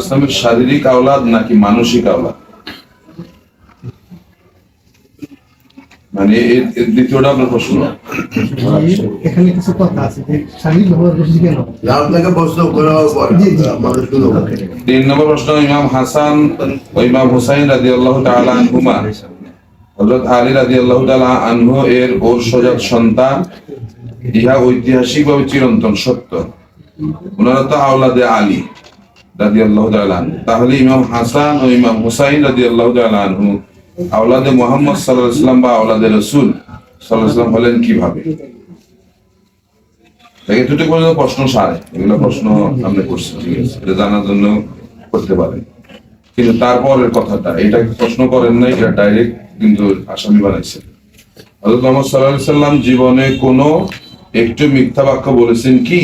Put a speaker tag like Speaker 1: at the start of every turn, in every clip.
Speaker 1: ইসলামের শারীরিক আওলাদ নাকি মানসিক আওলাদ? মানে দ্বিতীয়টা আপনার প্রশ্ন।
Speaker 2: এখানে কিছু কথা আছে যে শারীরিক ব্যবহার করছি কেন?
Speaker 3: আপনাকে প্রশ্ন করা।
Speaker 1: তিন নম্বর প্রশ্ন ইমাম হাসান ও ইমাম হুসাইন রাজি আল্লাহ তাআলা আনহুমা। হযরত আলী রাজি আল্লাহ তাআলা আনহু এর ওর সজাত সন্তান ইহা ঐতিহাসিকভাবে চিরন্তন সত্য। ওনারা তো আওলাদে আলী। তাহলে ইমাম হাসান ও ইমাম হুসাইন রাজি আল্লাহ আনহু আওলাদে মোহাম্মদ সাল্লাল্লাহু আলাইহি সাল্লাম বা আওলাদে রাসূল সাল্লাম হলেন কীভাবে? প্রশ্ন সারে। এগুলো প্রশ্ন আপনি করছেন ঠিক আছে? এটা জানার জন্য করতে পারেন। কিন্তু তারপরের কথাটা, এটা প্রশ্ন করেন নাই? এটা ডাইরেক্ট কিন্তু আসামি বানাইছে। হযরত মুহাম্মদ আলাইহি সাল্লাম জীবনে কোনো একটু মিথ্যা বাক্য বলেছেন কি?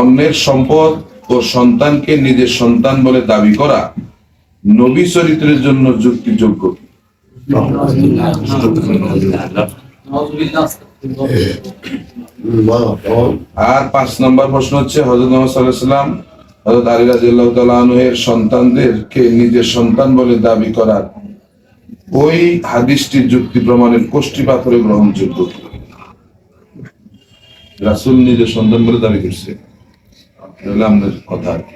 Speaker 1: অন্যের সম্পদ ও সন্তানকে নিজের সন্তান বলে দাবি করা নবী চরিত্রের জন্য যুক্তিযোগ্য। আর পাঁচ নম্বর প্রশ্ন হচ্ছে হজরত মোহাম্মদ সাল্লাহ সাল্লাম হজরত আলী রাজিয়াল্লাহ তালুয়ের সন্তানদেরকে নিজের সন্তান বলে দাবি করার ওই হাদিসটির যুক্তি প্রমাণের কোষ্ঠী পাথরে গ্রহণযোগ্য। রাসুল নিজের সন্তান বলে দাবি করছে। এটা হলো আমাদের কথা আর কি।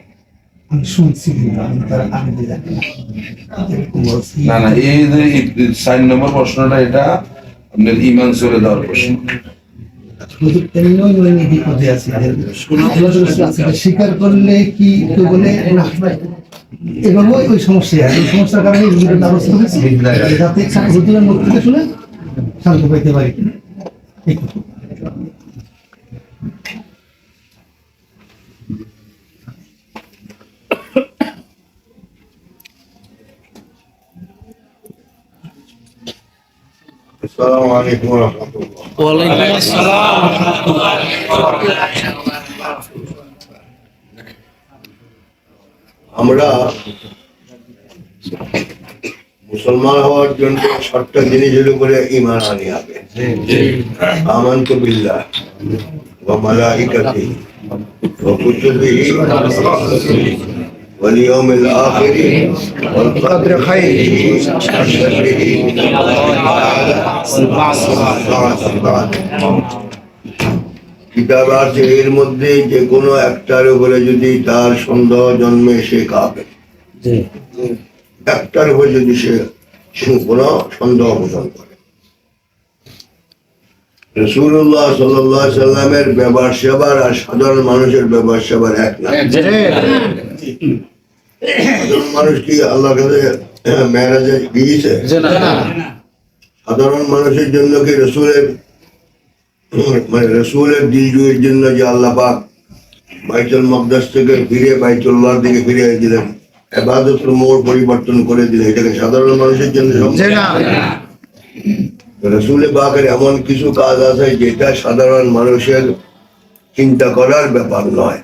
Speaker 2: না।
Speaker 1: না এই যে চার নম্বর প্রশ্নটা এটা আপনার ইমান চলে দেওয়ার প্রশ্ন।
Speaker 2: স্বীকার করলে কি কেউ বলে না এবং ওই সমস্যা এই সমস্যার কারণে ব্যবস্থা হয়েছে। যাতে হুজুরের মুখ থেকে শুনে শান্ত পাইতে পারি। ঠিক
Speaker 3: আসসালামু আলাইকুম ওয়া রাহমাতুল্লাহ।
Speaker 4: ওয়ালাইকুম আসসালাম।
Speaker 3: আমরা মুসলমান হওয়ার জন্য সবটা সাতটা জিনিসের উপরে ইমান আনি আগে আমান তো বিল্লাহ ওয়া মালাইকাতি ওয়া কুতুবিহি واليوم الآخر والقدر خيره وشره কিতাব আছে এর মধ্যে যে কোনো একটার উপরে যদি তার সন্দেহ জন্মে সে কাবে একটার উপরে যদি সে কোনো সন্দেহ পোষণ করে রসুল্লাহ সাল্লাহ সাল্লামের ব্যবহার সেবার আর সাধারণ মানুষের ব্যবহার সেবার এক না সাধারণ মানুষ কি আল্লাহ কাছে মেয়েরাজে গিয়েছে? সাধারণ মানুষের জন্য কি রসুলের মানে রসুলের দিল জুয়ের জন্য যে আল্লাহ পাক বাইতুল মকদাস থেকে ফিরে বাইতুল্লাহর দিকে ফিরে দিলেন এবাদতের মোড় পরিবর্তন করে দিলেন এটাকে সাধারণ মানুষের জন্য সম্ভব? রসুলে বাকের এমন কিছু কাজ আছে যেটা সাধারণ মানুষের চিন্তা করার ব্যাপার নয়।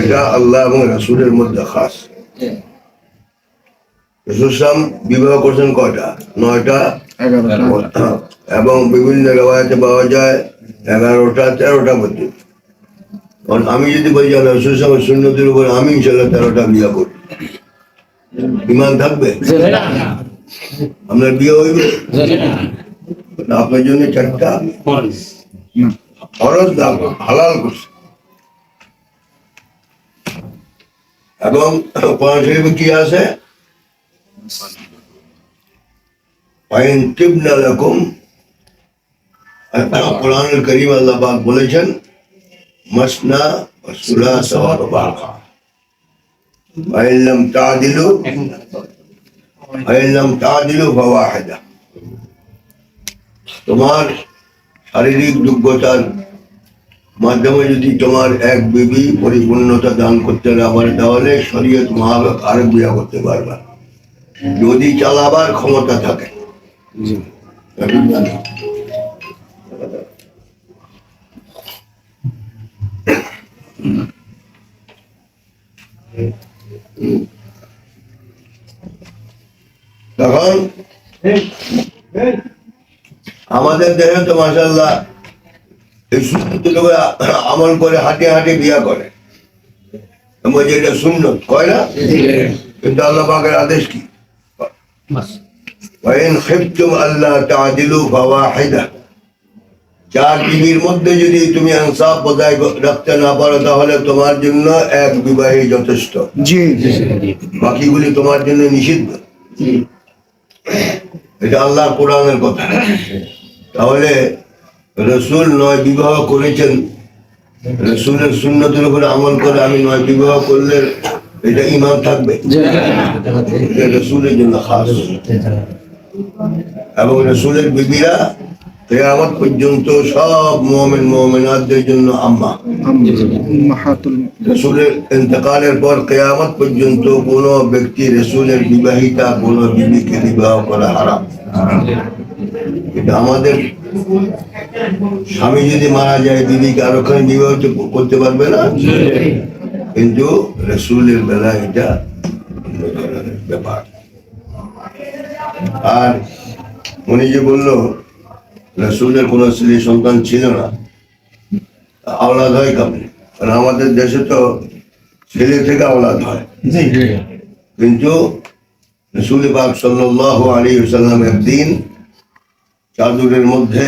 Speaker 3: এটা আল্লাহ এবং রসুলের মধ্যে খাস। রসুলাম বিবাহ করছেন কয়টা? নয়টা? হ্যাঁ, এবং বিভিন্ন রেওয়ায়তে পাওয়া যায় এগারোটা তেরোটা পর্যন্ত। কারণ আমি যদি বলি রসুলাম শূন্যতির উপর আমি ইনশাল্লাহ তেরোটা বিয়ে করি ইমান থাকবে? আপনার বিয়ে হইবে? আপনার জন্য চারটা। খরচ হালাল করছে। এবং কোরআন শরীফে কি আছে? কোরআনুল করিম আল্লাহ পাক বলেছেন মাসনা তোমার শারীরিক যোগ্যতার মাধ্যমে যদি তোমার এক বিবি পরিপূর্ণতা দান করতে না পারে তাহলে শরীয়ত মহাবেক আরেক বিয়া করতে পারবে যদি চালাবার ক্ষমতা থাকে। তখন আমাদের দেশে তো মাসাল্লাহ আমল করে হাঁটে হাঁটে বিয়া করে। এটা সুন্নত কয় না? কিন্তু আল্লাহ আদেশ কি? টিভির মধ্যে যদি তুমি রাখতে না পারো তাহলে তোমার জন্য এক বিবাহী যথেষ্ট। বাকিগুলি তোমার জন্য নিষিদ্ধ। এটা আল্লাহ কোরআনের কথা। তাহলে রসুল নয় বিবাহ করেছেন। রসুলের সুন্নতের উপরে আমল করে আমি নয় বিবাহ করলে এটা ইমান থাকবে। রসুলের জন্য খাস। এবং রসুলের বিবিরা কেয়ামত পর্যন্ত সব মোমেন মোমেনাদের জন্য আম্মা। রসুলের ইন্তকালের পর কেয়ামত পর্যন্ত কোন ব্যক্তি রসুলের বিবাহিতা, কোন বিবিকে বিবাহ করা হারাম। আমাদের স্বামী যদি মারা যায় বিবিকে আর ওখানে বিবাহ করতে পারবে না? কিন্তু রসুলের বেলা এটা ব্যাপার। আর উনি যে বলল রসুলের কোন স্ত্রী সন্তান ছিল না আওলাদ হয় কেমন কারণ আমাদের দেশে তো ছেলে থেকে আওলাদ হয়। কিন্তু রসুল পাক সাল্লাল্লাহু আলী সাল্লাম একদিন চাদরের মধ্যে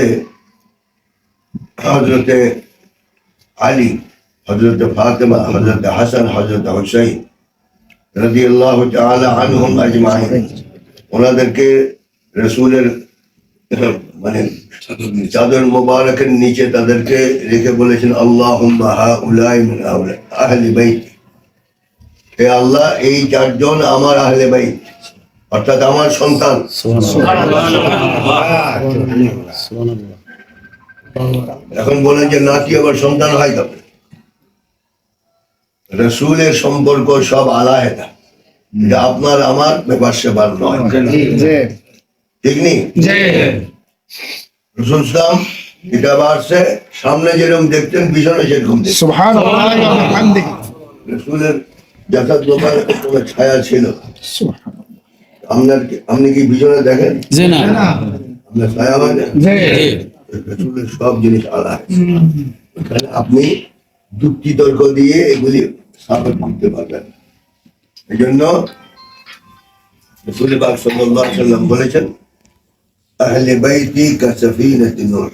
Speaker 3: হজরতে আলী হজরতে ফাতেমা হজরতে হাসান হজরতে হুসাইন রাজি আল্লাহ আনহুম আজমাইন। ওনাদেরকে রসুলের মানে চাদর মোবারকের নিচে তাদেরকে রেখে বলেছেন আল্লাহ আহলি বাইত। হে আল্লাহ, এই চারজন আমার আহলে বাইত। অর্থাৎ আমার সন্তান। এখন বলেন যে নাতি আবার সন্তান হয় তবে? রসুলের সম্পর্ক সব আলাহেদা। এটা আপনার আমার ব্যাপার সেবার নয়। ঠিক নেই রসুল ইসলাম এটা বাড়ছে সামনে যেরকম দেখতেন পিছনে সেরকম রসুলের কোনো ছায়া ছিল। আপনার আপনি কি পিছনে দেখেন?
Speaker 5: জি না।
Speaker 3: আপনার ছায়া হয় না? রসুলের সব জিনিস আলাদা এখানে আপনি যুক্তি তর্ক দিয়ে এগুলি সাপোর্ট করতে পারবেন। এই জন্য রসুল পাক সাল্লাল্লাহু আলাইহি সাল্লাম বলেছেন আহলে বাইতি কাসাফিনাতি নূর।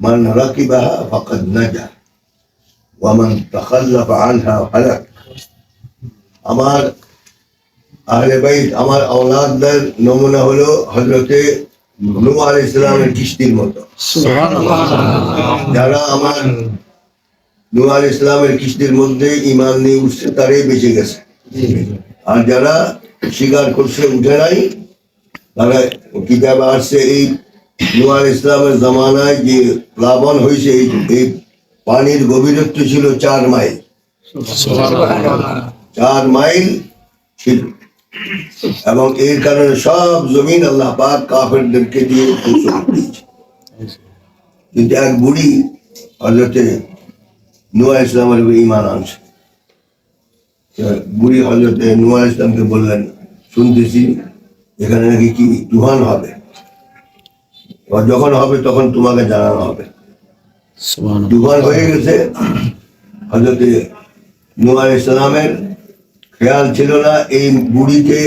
Speaker 3: মান রাকিবাহা ফাকাদ নাজা ওয়া মান তাখাল্লাফা আনহা হালাক আমার আহলে বাইত আমার আওলাদদের নমুনা হলো হযরতে নূহ আলাইহিস সালামের কিস্তির মতো। যারা আমার নূহ আলাইহিস সালামের কিস্তির মধ্যে ঈমান নিয়ে উঠছে তারাই বেঁচে গেছে। আর যারা স্বীকার করছে উঠে নাই তারা কিতাব আসছে এই নোয়ার ইসলামের জামানায় যে প্লাবন হয়েছে এই এই পানির গভীরত্ব ছিল চার মাইল। চার মাইল ছিল। এবং এর কারণে সব জমিন আল্লাহ পাক কাফেরদেরকে দিয়ে কিন্তু এক বুড়ি হজরতে নোয়া ইসলামের ইমান আনছে। বুড়ি হজরতে নুয়া ইসলামকে বললেন শুনতেছি এখানে নাকি কি তুহান হবে? যখন হবে তখন তোমাকে জানানো হবে। তুফান হয়ে গেছে। হজরতে নুয়া ইসলামের খেয়াল ছিল না এই বুড়িকে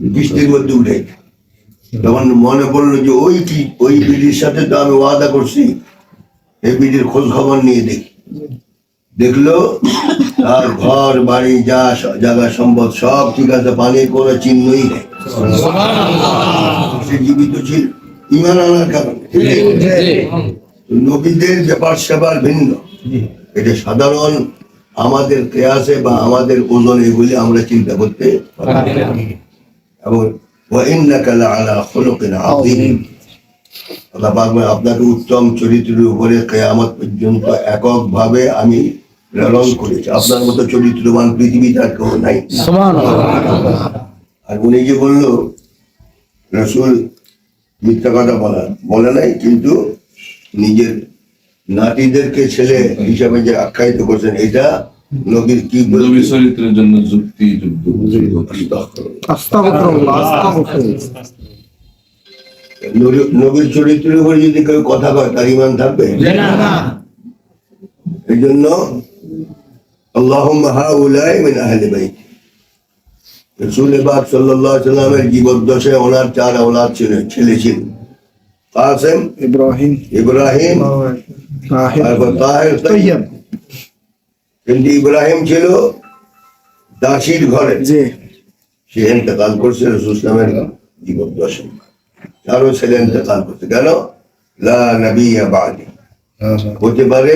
Speaker 3: বৃষ্টির মধ্যে উঠে। তখন মনে পড়ল যে ওই কি ওই বিড়ির সাথে তো আমি ওয়াদা করছি এই বিড়ির খোঁজ খবর নিয়ে দেখি। দেখল তার ঘর বাড়ি যা জায়গা সম্পদ সব ঠিক আছে পানির কোনো চিহ্নই নেই। সে জীবিত ছিল ইমান আনার কারণে। নবীদের ব্যাপার সেবার ভিন্ন এটা সাধারণ আমাদের কেয়াসে বা আমাদের ওজন এগুলি আমরা চিন্তা করতে এবং আপনাকে উত্তম চরিত্রের উপরে কেয়ামত পর্যন্ত এককভাবে আমি প্রেরণ করেছি। আপনার মতো চরিত্রবান পৃথিবী তার কেউ নাই। আর উনি যে বলল রসুল মিথ্যা কথা বলা বলে নাই কিন্তু নিজের নাতিদেরকে ছেলে হিসাবে যে আখ্যায়িত করছেন এটা নবীর কি
Speaker 1: নবী চরিত্রের জন্য যুক্তি
Speaker 3: নবীর চরিত্রের উপরে যদি কেউ কথা কয় তার ইমান থাকবে? এই জন্য জীবদ্দশে ওনার চার ছেলে ছিল
Speaker 4: ইব্রাহিম।
Speaker 3: ইব্রাহিম। কিন্তু ইব্রাহিম ছিল দাসীর ঘরে। সে ইন্তেকাল করছে রসুল ইসলামের জীবদ্দশায়। তারও ছেলে ইন্তেকাল করছে। কেন? হতে পারে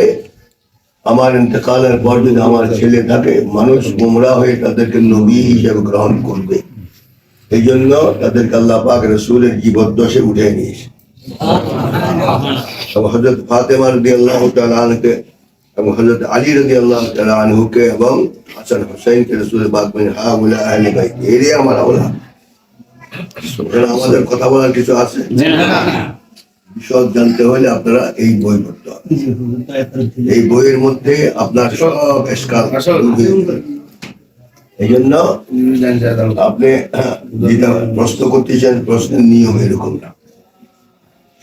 Speaker 3: আমার ইন্তেকালের পর যদি আমার ছেলে থাকে মানুষ গুমরা হয়ে তাদেরকে নবী হিসেবে গ্রহণ করবে। এই জন্য তাদেরকে আল্লাহ পাক রসুলের জীবদ্দশে উঠে নিয়েছে। এবং হজরত ফাতেমা রদি আল্লাহ এবং হজরত আলী রদি আল্লাহ আনহুকে এবং হাসান হুসাইনকে রসুলের বাদ মানে হা বলে আহলে ভাই এরই আমার আওলা। আমাদের কথা বলার কিছু আছে? বিশদ জানতে হলে আপনারা এই বই পড়তে হবে। এই বইয়ের মধ্যে আপনার সব এসকাল এই জন্য আপনি যেটা প্রশ্ন করতেছেন প্রশ্নের নিয়ম এরকম না।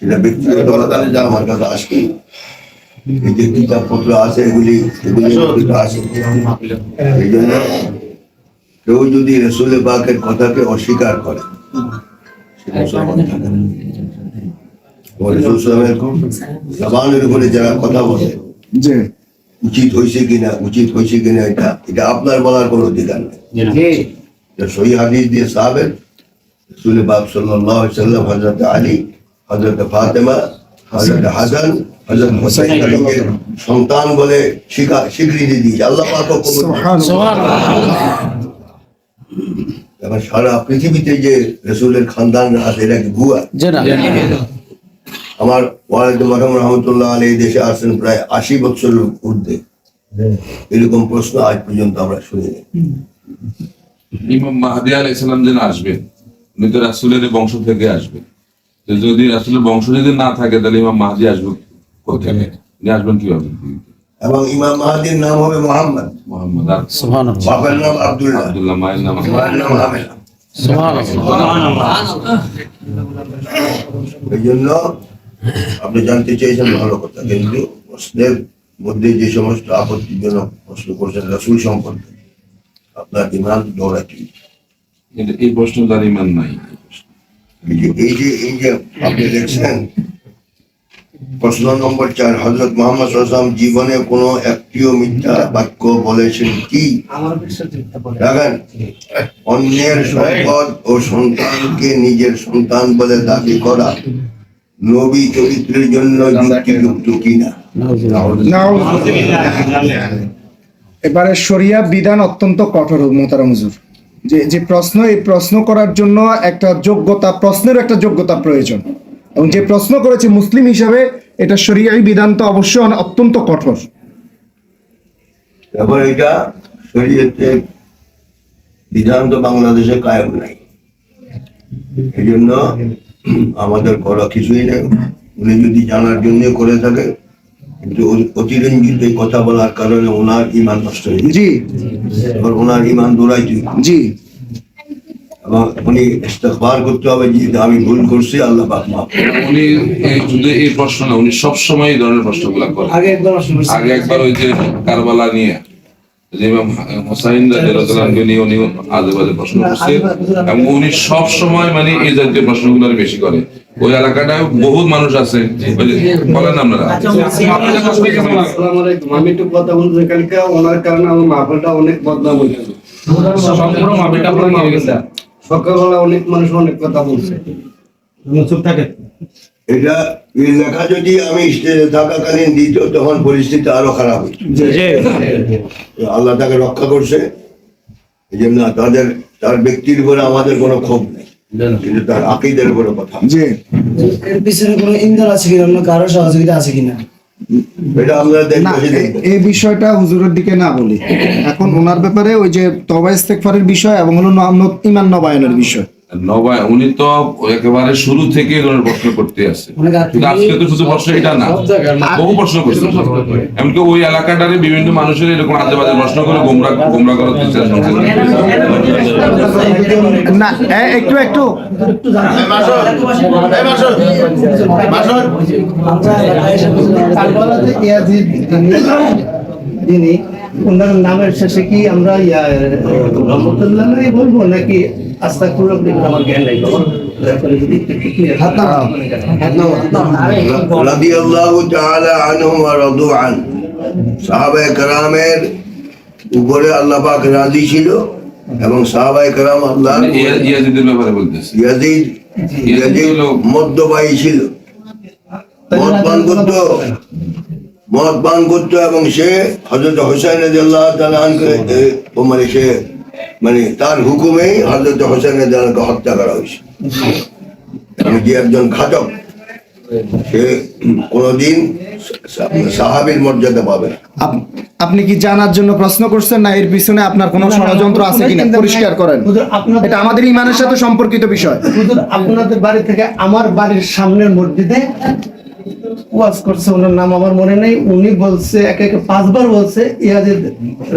Speaker 3: সেটা ব্যক্তিগত যা আমার কাছে আসবে এই যে কিতাবপত্র আছে এগুলি এগুলি আছে এই জন্য কেউ যদি রসুল বাকের কথাকে অস্বীকার করে জবানের উপরে যারা কথা বলে উচিত হয়েছে কিনা উচিত হয়েছে কিনা এটা এটা আপনার বলার কোনো অধিকার নেই। সহি হাদিস দিয়ে সাহাবের রসুল সাল্লাল্লাহু আলাইহি সাল্লাম হযরত আলী হযরত ফাতেমা হযরত হাসান হযরত হুসাইন আলীকে সন্তান বলে স্বীকৃতি দিয়েছে। আল্লাহ পাকও এবার সারা পৃথিবীতে যে রসুলের খানদান আছে এটা কি ভুয়া? আমার ওয়ালিদ রহমতুল্লাহ আলী এই দেশে আসছেন প্রায় আশি বছর ঊর্ধ্বে। এরকম প্রশ্ন আজ পর্যন্ত আমরা শুনিনি
Speaker 1: ইমাম মাহাদি আলাইহিস সালাম যেন আসবেন উনি তো রাসূলের বংশ থেকে আসবেন যদি রাসূলের বংশ যদি না থাকে তাহলে ইমাম মাহাদি আসবে কোথায়? আসবেন কীভাবে?
Speaker 3: এবং ইমাম মাহাদির নাম হবে মোহাম্মদ।
Speaker 1: মোহাম্মদ আর
Speaker 3: বাবার নাম আব্দুল্লাহ।
Speaker 1: আব্দুল্লাহ মায়ের নাম
Speaker 3: মায়ের নাম আমেনা এই জন্য আপনি জানতে চেয়েছেন ভালো কথা কিন্তু প্রশ্নের মধ্যে যে সমস্ত আপত্তিজনক প্রশ্ন করছেন রসুল সম্পর্কে আপনার ইমান দৌড়াচ্ছি
Speaker 1: কিন্তু এই প্রশ্ন তার ইমান নাই।
Speaker 3: এই যে এই যে আপনি দেখছেন প্রশ্ন নম্বর চার হজরত মোহাম্মদ সাল্লাম জীবনে কোনো একটিও মিথ্যা বাক্য বলেছেন কি? দেখেন অন্যের সম্পদ ও সন্তানকে নিজের সন্তান বলে দাবি করা নবী চরিত্রের জন্য যুক্তিযুক্ত কিনা?
Speaker 4: এবারে শরিয়া বিধান অত্যন্ত কঠোর মোতারাম হুজুর। যে যে প্রশ্ন, এই প্রশ্ন করার জন্য একটা যোগ্যতা, প্রশ্নের একটা যোগ্যতা প্রয়োজন। এবং যে প্রশ্ন করেছে মুসলিম হিসাবে, এটা শরিয়াই বিধান তো অবশ্যই অত্যন্ত কঠোর।
Speaker 3: এবার এটা শরীয়তের বিধান তো বাংলাদেশে কায়েম নাই। এই জন্য আমাদের করা কিছুই নেই। উনি যদি জানার জন্য করে থাকে কিন্তু অতিরঞ্জিত কথা বলার কারণে ওনার ইমান নষ্ট হয়ে
Speaker 4: জি।
Speaker 3: এবার ওনার ইমান
Speaker 4: জি।
Speaker 3: এবং উনি ইস্তেকবার করতে হবে যে আমি ভুল করছি আল্লাহ পাক মাফ
Speaker 1: উনি শুধু এই প্রশ্ন না উনি সবসময় এই ধরনের প্রশ্নগুলো করেন।
Speaker 2: আগে একবার
Speaker 1: আগে একবার ওই যে কারবালা নিয়ে যে হোসাইন নিয়ে উনি প্রশ্ন করছে। এবং উনি সব সময় মানে এই জাতীয় প্রশ্নগুলো বেশি করে। ওই এলাকাটায় বহুত মানুষ আছে। বলেন আপনারা।
Speaker 5: আমি একটু কথা বলব এখানকার ওনার কারণে আমার মাহফিলটা অনেক বদনাম সম্পূর্ণ মাহফিলটা গেছে। সকালবেলা অনেক মানুষ অনেক কথা বলছে।
Speaker 3: এটা এই লেখা যদি আমি স্টেজে থাকাকালীন দিত তখন পরিস্থিতি আরও খারাপ হইত আল্লাহ তাকে রক্ষা করছে। এই জন্য তাদের তার ব্যক্তির উপরে আমাদের কোনো ক্ষোভ নেই। কিন্তু তার আকিদের উপরে কথা।
Speaker 4: জি।
Speaker 6: এর পিছনে কোনো ইন্ধন আছে কিনা? অন্য কারও সহযোগিতা আছে কিনা?
Speaker 3: এটা আমরা।
Speaker 4: এই বিষয়টা হুজুরের দিকে না বলি। এখন ওনার ব্যাপারে ওই যে তবা ইস্তেকফারের বিষয় এবং হলো ইমান নবায়নের বিষয়।
Speaker 1: নবায় উনি তো একেবারে শুরু থেকে প্রশ্ন করতে কিন্তু আজকে তো শুধু প্রশ্ন এটা না বহু প্রশ্ন করছে এমনকি ওই এলাকাটারে বিভিন্ন মানুষের এরকম আজে বাজে প্রশ্ন করে গোমরা গোমরা করার চেষ্টা
Speaker 4: না একটু একটু
Speaker 2: তিনি- তিনি ওনার নামের শেষে কি আমরা ইয়া রহমতুল্লাহ বলব নাকি আস্তা করলাম আমার জ্ঞান নাই বাবা দয়া করে যদি একটু clear
Speaker 3: রাদিয়াল্লাহু তাআলা আনহুম ওয়া রাদু আন। সাহাবায়ে কেরামের উপরে আল্লাহ পাক রাজি ছিল এবং আল্লাহ
Speaker 1: ইয়াজিদের ব্যাপারে বলতেছি।
Speaker 3: ইয়াজিদ ইয়াজিদ মদ্যপায়ী ছিল। মদ পান করতো। মদ পান করতো এবং সে হজরত হোসেন এ, ও মানে সে মানে তার হুকুমেই হজরত হোসেন রাদিয়াল্লাহু হত্যা করা হয়েছে। যে একজন ঘাতক সে কোনোদিন সাহাবীর মর্যাদা পাবে
Speaker 4: আপনি কি জানার জন্য প্রশ্ন করছেন না এর পিছনে আপনার কোনো ষড়যন্ত্র আছে কিনা? পরিষ্কার করেন। এটা আমাদের ইমানের সাথে সম্পর্কিত বিষয়।
Speaker 2: আপনাদের বাড়ি থেকে আমার বাড়ির সামনের মসজিদে ওয়াজ করছে, ওনার নাম আমার মনে নেই। উনি বলছে, একে একে পাঁচবার বলছে, ইয়াজিদ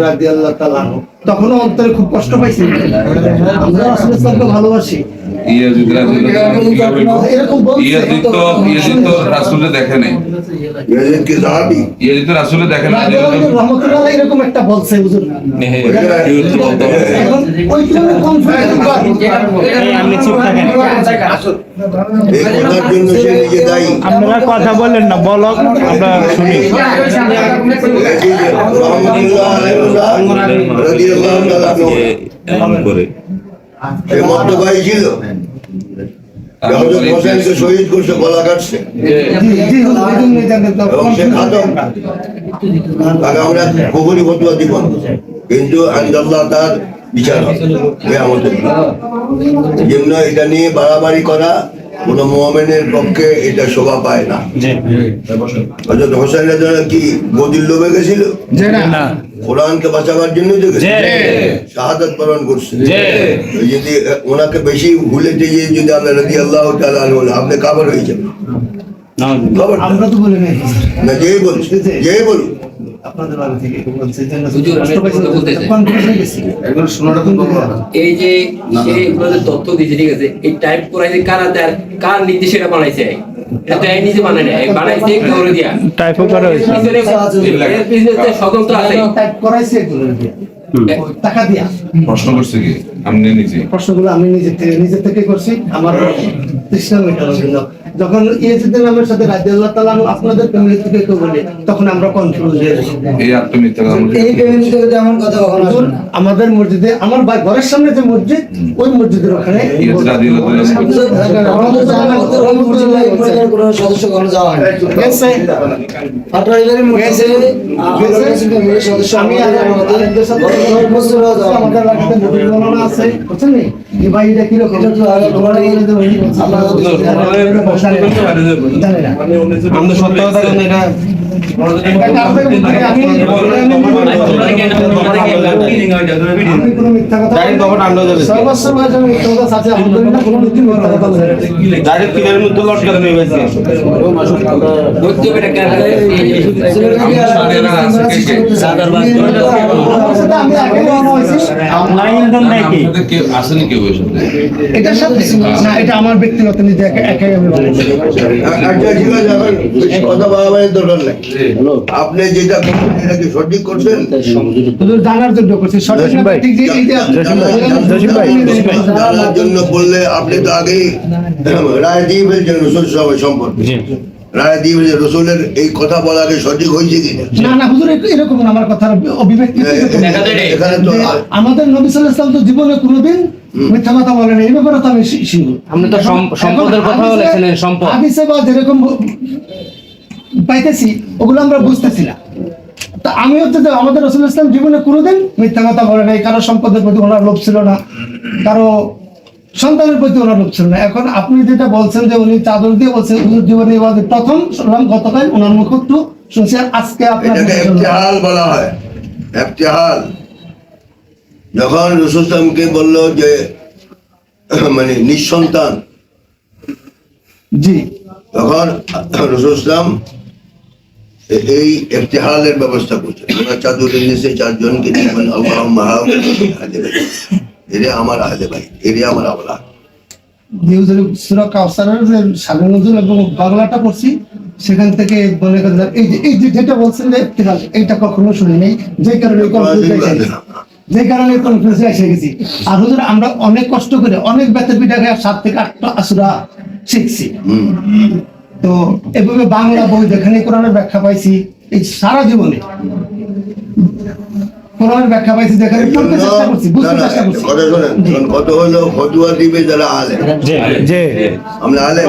Speaker 2: রাদিয়াল্লাহু আল্লাহ আনহু। তখনও অন্তরে খুব কষ্ট পাইছি। আমরা আসলে ভালোবাসি।
Speaker 1: ইয়াজিদ ইয়াজিদ তো ইয়াজিদ তো রাসূলে দেখে নাই
Speaker 3: ইয়াজিদ কি সাহাবী
Speaker 1: ইয়াজিদ তো রাসূলে দেখে না
Speaker 2: রহমতুল্লাহ এরকম একটা বলছে হুজুর
Speaker 7: আপনারা কথা বললেন না বলো। আমরা শুনি।
Speaker 3: ইয়াজিদ রাদিয়াল্লাহু তাআলা আনহু। সে মদ্যপায়ী ছিল। শহীদ করছে গলা কাটছে। তাকে আমরা ফতুয়া দিব। কিন্তু আন্দাল্লাহ তার বিচার হবে। এটা নিয়ে বাড়াবাড়ি করা কোন মোহামেনের পক্ষে এটা শোভা পায় না। হজরত হোসেন কি গদির লোভে গেছিল?
Speaker 4: না।
Speaker 3: কোরআনকে বাঁচাবার জন্য তো গেছিল শাহাদাত বরণ করছে। যদি ওনাকে বেশি ভুলে দিয়ে যদি আমরা রাজি আল্লাহ আপনি কাবার হয়ে যাবেন।
Speaker 2: আমরা তো বলি নাই।
Speaker 3: না যেই বলছে যেই বলুন
Speaker 2: আপনাদের বাড়ি থেকে বলছে যে।
Speaker 8: এই যে তথ্য দিয়েছে ঠিক আছে? এই টাইপ করাইছে কারা তার কার নির্দেশে এটা বানাইছে? এটা এই নিজে বানায় না বানাইছে কেউ দিয়া।
Speaker 7: টাইপও করা হয়েছে
Speaker 8: এর পিছনে স্বতন্ত্র আছে।
Speaker 2: Type করাইছে এগুলো দিয়ে। টাকা দিয়া।
Speaker 1: প্রশ্ন করছে কি? আপনি নিজে।
Speaker 2: প্রশ্নগুলো আমি নিজে থেকে নিজে থেকে করছি। আমার তৃষ্ণা মেটানোর জন্য। যখন ইয়েজিদের নামের সাথে রাজ্য আল্লাহ আপনাদের ফ্যামিলি থেকে কেউ বলে তখন আমরা কনফিউজ হয়ে যাই
Speaker 1: এই বলতে
Speaker 6: এই ফ্যামিলি থেকে তেমন কথা কখনো
Speaker 2: আমাদের মসজিদে আমার বা- ঘরের সামনে যে মসজিদ ওই মসজিদের ওখানে
Speaker 6: কোনো সদস্য কখনো যাওয়া হয়
Speaker 2: আমি
Speaker 6: হয়
Speaker 2: আছে বুঝছেন নি? ভাই এটা কীরকম? আমরা জানি না।
Speaker 5: সত্য কথা এটা
Speaker 2: এটা? আমার ব্যক্তিগত নিজে একা- একাই আমি
Speaker 3: কথা বাড়াবাড়ির দরকার নেই আপনি যেটা করছেন এটা কি সঠিক করছেন?
Speaker 2: জানার জন্য করছি সঠিক।
Speaker 3: জানার জন্য বললে আপনি তো আগেই রায় দিয়ে ফেলছেন রসুল সবাই সম্পর্কে। রায় দিয়ে ফেলছেন রসুলের এই কথা বলাকে সঠিক হয়েছে কিনা?
Speaker 2: না না হুজুর এরকম আমার কথার অভিব্যক্তি এরকম না।
Speaker 8: দেখা যায় না।
Speaker 3: এখানে তো
Speaker 2: যে আমাদের নবী সাল্লাল্লাহু আলাইহি তো জীবনে কোনোদিন মিথ্যা কথা বলেন। এই ব্যাপারে তো আমি
Speaker 9: আপনি তো সম্পদের কথাও লেখছিলেন, সম্পদ।
Speaker 2: হাদিসে বা যেরকম পাইতেছি ওগুলো আমরা বুঝতেছি না। তা আমি হচ্ছে যে আমাদের রসুল ইসলাম জীবনে কোনোদিন মিথ্যা কথা বলে নাই কারও সম্পদের প্রতি ওনার লোভ ছিল না কারও সন্তানের প্রতি ওনার লোভ ছিল না। এখন আপনি যেটা বলছেন যে উনি চাদর দিয়ে বলছেন হুজুর জীবনে এবার প্রথম শুনলাম গতকাল ওনার মুখ একটু শুনছি আর আজকে আপনার
Speaker 3: বলা হয়। যখন রসুলামকে বলল যে মানে নিঃসন্তান
Speaker 2: জি।
Speaker 3: তখন রসুলাম এই ইফতেহালের ব্যবস্থা করছেন ওনার চাদরের নিচে চারজনকে আহলে বাইত। এরে আমার আহলে ভাই এরে আমার আওলা।
Speaker 2: নিউজের সুরা কাউসারের যে সাবেক নজরুল এবং বাংলাটা পড়ছি সেখান থেকে মনে করেন এই যে এই যেটা বলছেন যে এইটা কখনো শুনি নাই। যে কারণে যে কারণে কনফিউজ এসে গেছি। আর হুজুর আমরা অনেক কষ্ট করে অনেক ব্যথা পিঠা সাত থেকে আটটা আসুরা শিখছি। তো এভাবে বাংলা বই যেখানে কোরআনের ব্যাখ্যা পাইছি এই সারা জীবনে। কোরআনের ব্যাখ্যা পাইছি যেখানে পড়তে চেষ্টা করছি বুঝতে চেষ্টা করছি।
Speaker 3: কথা শোনেন কত হলো ফতুয়া দিবে যারা আলেম?
Speaker 7: যে
Speaker 3: আমরা আলেম?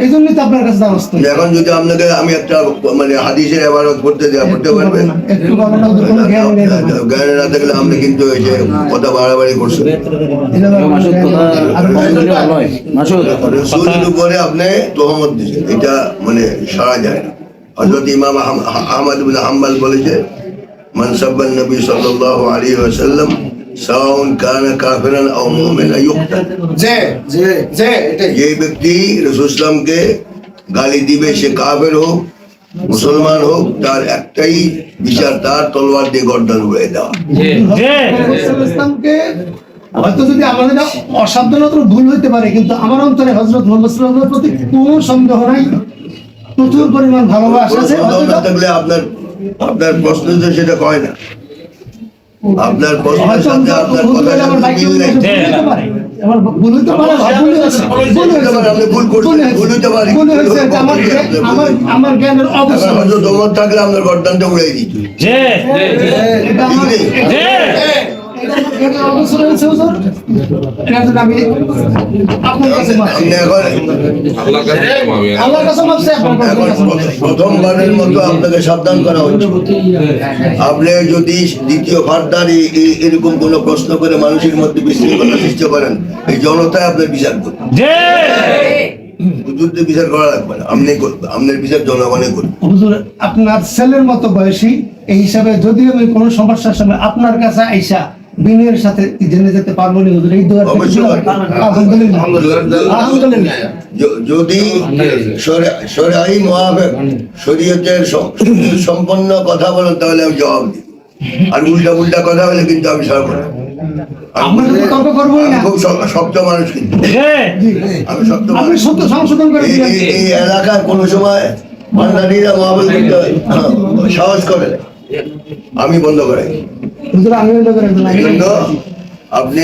Speaker 2: এই জন্যই তো আপনার কাছে
Speaker 3: এখন যদি আপনাকে আমি একটা মানে হাদিসের এবারত করতে দেওয়া পারবেন
Speaker 2: একটু জ্ঞান না।
Speaker 3: থাকলে আপনি কিন্তু এই যে কথা বাড়াবাড়ি রসুলের উপরে আপনি তোহমত দিচ্ছেন এটা মানে সারা যায় না। হজরত ইমাম আহম- আহমদ বিন হাম্বাল বলেছে মানসাব্বান নবী সাল্লাল্লাহু আলাইহি ওয়াসাল্লাম সাউন কানা কাফিরান আও মুমিনা ইউক্তাল
Speaker 4: যে যে যে এটাই।
Speaker 3: যে ব্যক্তি রসুল ইসলামকে গালি দিবে সে কাফের হোক মুসলমান হোক তার একটাই বিচার তার তলোয়ার দিয়ে গর্দান উড়ে দেওয়া
Speaker 2: হয়তো যদি আমাদের অসাবধানত ভুল হইতে পারে কিন্তু আমার অন্তরে হজরত মোহাম্মদ সাল্লামের প্রতি কোনো সন্দেহ নাই। প্রচুর পরিমাণ ভালোবাসা আছে।
Speaker 3: আপনার আপনার প্রশ্ন তো সেটা কয় না। আপনার প্রশ্নের সাথে আপনার কথা
Speaker 2: আমার। আমার আমার আমার- আমার জ্ঞানের
Speaker 3: অবস্থা।
Speaker 2: অবসর
Speaker 3: থাকলে আপনার গর্দানটা উড়ে দিত। আপনি। প্রথমবারের মতো আপনাকে সাবধান করা হচ্ছে যদি দ্বিতীয় ফার্দার এরকম কোন প্রশ্ন করে মানুষের মধ্যে বিশৃঙ্খলা সৃষ্টি করেন এই জনতায় আপনার বিচার করবে। হুজুরদের বিচার করা লাগবে না। আপনার বিচার জনগণে করবে।
Speaker 2: হুজুর আপনার ছেলের মতো বয়সী এই হিসাবে যদি আমি কোনো সমস্যার সময় আপনার কাছে আইসা বিনয়ের সাথে জেনে যেতে পারব না হুজুর এই দোয়ার। আলহামদুলিল্লাহ। আলহামদুলিল্লাহ।
Speaker 3: যদি সরাই মহাবেগ শরীয়তের সম্পন্ন কথা বলেন তাহলে আমি জবাব দিই। আর উল্টা উল্টা কথা বলে কিন্তু আমি সরব না।
Speaker 2: আমরা তো তর্ক করবোই না।
Speaker 3: খুব শক্ত মানুষ কিন্তু। আমি শক্ত মানুষ।
Speaker 2: সত্য সংশোধন করে
Speaker 3: এই-
Speaker 2: দিলেন
Speaker 3: এই- এই এলাকায় কোনো সময় ভান্ডারীরা মহাবেগ সাহস করে না। আমি বন্ধ করাই।
Speaker 2: করে।
Speaker 3: আপনি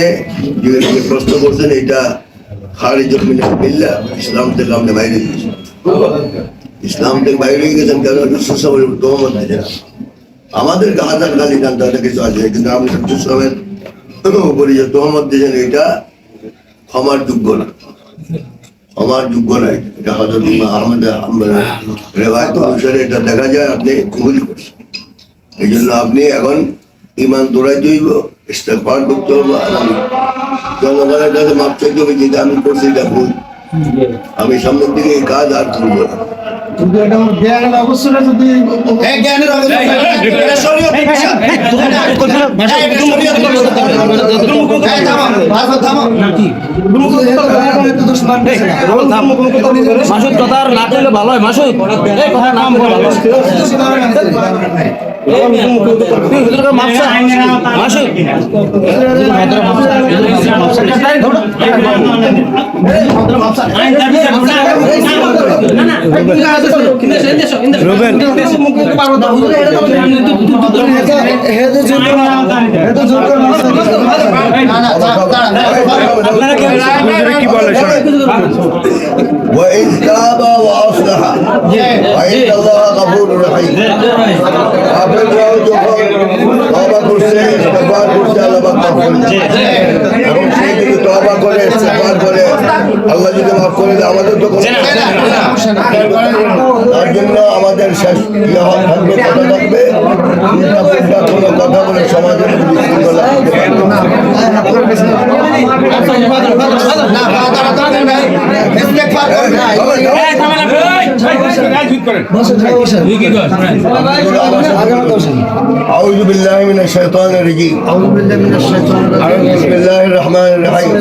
Speaker 3: যে প্রশ্ন করছেন এটা খারিজ মিল্লা ইসলাম থেকে আপনি বাইরে ইসলাম থেকে বাইরে গেছেন কেন? সুসমের তোমত দিয়েছেন আমাদেরকে হাজার গালি জানতে হলে কিছু আছে। কিন্তু আপনি সুসমের উপরে যে তোহমত দিয়েছেন এটা ক্ষমার যোগ্য না। ক্ষমার যোগ্য নয় এটা হজরত আহমদ আহমদ রেওয়ায়ত অনুসারে এটা দেখা যায় আপনি ভুল করছেন। এই জন্য আপনি এখন ইমান দৌড়াইতে হইব ইস্তেফার করতে হবে এবং জনগণের কাছে মাপ চাইতে হবে যেটা আমি করছি এটা ভুল আমি সামনের দিকে এই কাজ আর করব না
Speaker 9: মাসুদ কথা আর না করলে ভালো হয় মাসুদ কথা নাম ভালো হয়। এই মিয়া, তুই হুজুরকে মাফ চা। মাসুদ
Speaker 7: রুবেন কি বলে
Speaker 3: وإن تاب وأصلح فإن الله غفور رحيم আপনারাও যখন তবা করছে ইস্তেফার করছে আল্লাহ পাক মাফ করে দেন। এবং সে যদি তবা করে ইস্তেফার করে আল্লাহ যদি মাফ করে দেয় আমাদের তো তার জন্য আমাদের শেষ ইয়ে থাকবে কথা থাকবে উল্টা পুল্টা কোনো কথা বলে সমাজের বিশৃঙ্খলা أعوذ بالله من الشيطان الرجيم. أعوذ بالله بسم الله الرحمن الرحيم.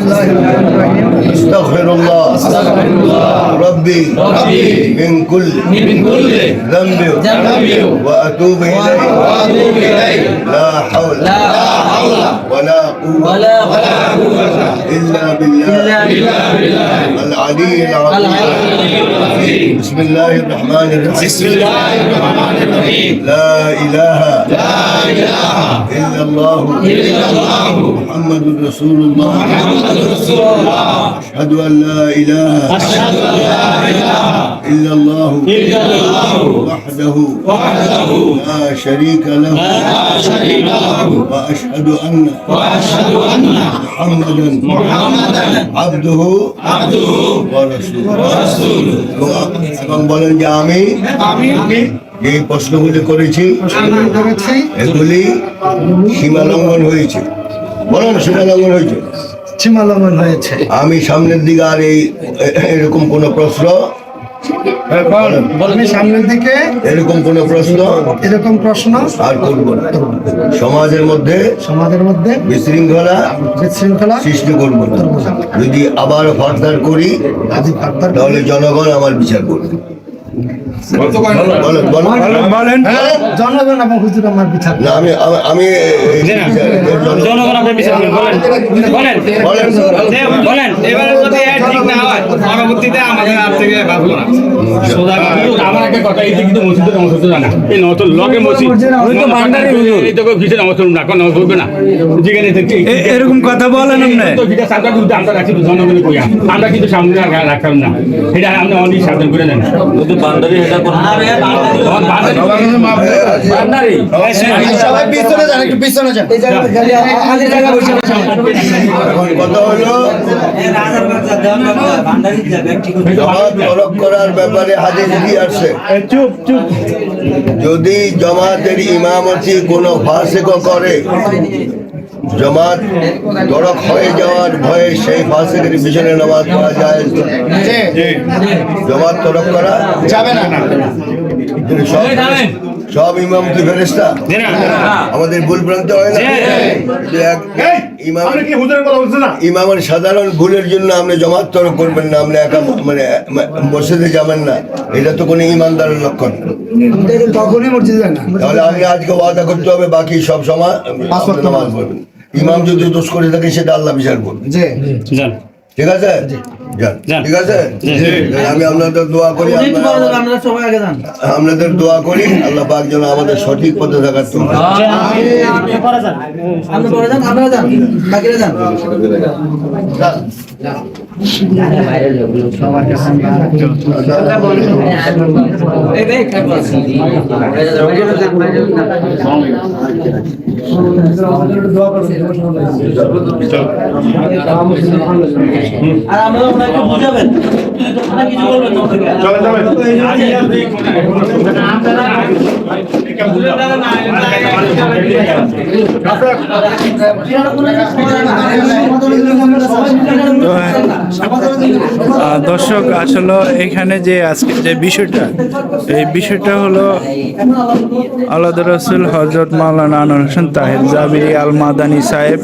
Speaker 3: أستغفر الله. أستغفر الله. ربي من كل ذنب. وأتوب إليه. لا حول ولا قوة ولا قوة إلا بالله. إلا بالله. العلي العظيم. بسم الله الرحمن الرحيم بسم الله الرحمن الرحيم لا إله لا إله إلا الله إلا الله محمد رسول الله محمد رسول الله أشهد أن لا إله أشهد أن لا إله إلا الله إلا الله وحده وحده لا شريك له لا شريك له وأشهد أن وأشهد أن محمدا محمدا عبده عبده ورسوله ورسوله এবং বলেন যে আমি যে প্রশ্নগুলি করেছি এগুলি সীমা লঙ্ঘন হয়েছে। বলেন সীমা লঙ্ঘন হয়েছে?
Speaker 2: সীমা লঙ্ঘন হয়েছে।
Speaker 3: আমি সামনের দিকে আর এই এরকম কোন প্রশ্ন?
Speaker 2: সামনের দিকে
Speaker 3: এরকম কোন প্রশ্ন?
Speaker 2: এরকম প্রশ্ন?
Speaker 3: আর করব না। সমাজের মধ্যে
Speaker 2: সমাজের মধ্যে
Speaker 3: বিশৃঙ্খলা
Speaker 2: বিশৃঙ্খলা
Speaker 3: সৃষ্টি করব না। যদি আবার ফার্দার করি তাহলে জনগণ আমার বিচার করবে। আমি আমি- আমি এই বিচার-
Speaker 7: জনগণ আপনার বিচার বলেন। বলেন।
Speaker 3: বলেন।
Speaker 7: বলেন। এবারে যদি ঠিক না হয় পরবর্তীতে আমাদের আর থেকে বাঁচবো না আমার একটা কথা এই কিন্তু মসজিদের নমস্কার জানা। এই নতুন লগে মসজিদ উনি তো বান্দারি হুজুর এই তো ভিতরে নমস্কার না কোন নমস্কার করবে না। যেখানে এরকম কথা বলেন তো আমরা রাখি কইয়া। আমরা কিন্তু সামনে রাখা- রাখতাম না। এটা আপনি অনেক সাবধান করে নেন বান্দারি
Speaker 4: সবাই পিছনে যান একটু পিছনে যান
Speaker 3: হলো করার ব্যাপারে হাদিস কি আসছে
Speaker 7: চুপ চুপ
Speaker 3: যদি জমাতের ইমামতি কোনো ফাসেক করে জমাত দড়ক হয়ে যাওয়ার ভয়ে সেই ফাসেকের পিছনে নামাজ পড়া যায়। জমাত তরক করা
Speaker 4: যাবে না।
Speaker 3: সব ইমাম কি ফেরেস্তা আমাদের ভুল ভ্রান্ত হয় না? ইমামের সাধারণ ভুলের জন্য আপনি জমাত করবেন না আপনি একা মানে মসজিদে যাবেন না। এটা তো কোনো ইমানদারের লক্ষণ। তাহলে আপনি আজকে ওয়াদা করতে হবে বাকি সব সময় নামাজ পড়বেন। ইমাম যদি দোষ করে থাকে সেটা আল্লাহ বিচার করবে। ঠিক আছে? ঠিক আছে? আমি আপনাদের দোয়া করি আপনারা
Speaker 6: আমরা সবাই আগে যান।
Speaker 3: আপনাদের দোয়া করি আল্লাহ পাক যেন আমাদের সঠিক পথে থাকার তো
Speaker 6: আপনারা যান আর আমরা ওনাকে বুঝাবেন। কিছু বলবেন
Speaker 10: আহ, দর্শক, আসলে এখানে যে আজকে যে বিষয়টা, এই বিষয়টা হলো আল্লাহ রসুল হজরত মাওলানা আনোয়ার হোসেন তাহের জাবিরি আল মাদানী সাহেব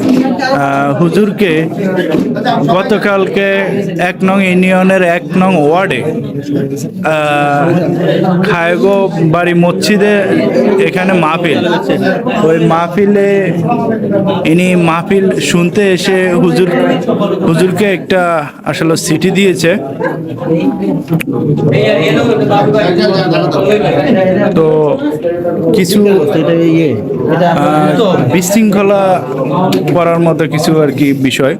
Speaker 10: হুজুরকে গতকালকে এক নং ইউনিয়নের এক নং ওয়ার্ডে খায়গো বাড়ি মসজিদে এখানে মাহফিল। ওই মাহফিলে ইনি মাহফিল শুনতে এসে হুজুর, হুজুরকে একটা আসলে সিটি দিয়েছে। তো কিছু বিশৃঙ্খলা করার মতো কিছু আর কি বিষয়।